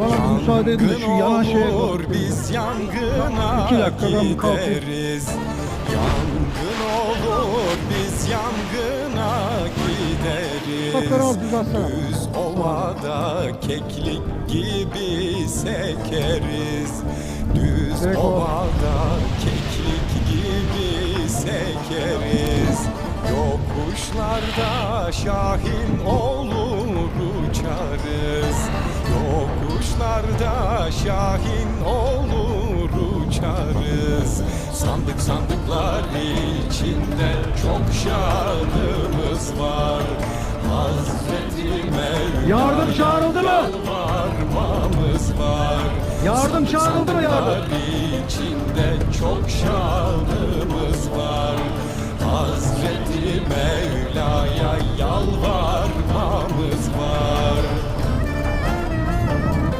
bana müsaade edin şu yanan şeye olur biz yangına İki dakika ben kalkayım. gideriz. Yangın olur biz yangına gideriz. Düz ovada keklik gibi sekeriz. Düz Direkt o. ovada keklik gibi sekeriz. Yokuşlarda şahin olur uçarız. Yokuşlarda şahin olur uçarız. Sandık sandıklar içinde çok şanımız var. Hazreti Mevla'ya Yardım çağrıldı mı? Varmamız var. Yardım çağrıldı mı yardım? İçinde çok şanımız var. Hazreti Mevla'ya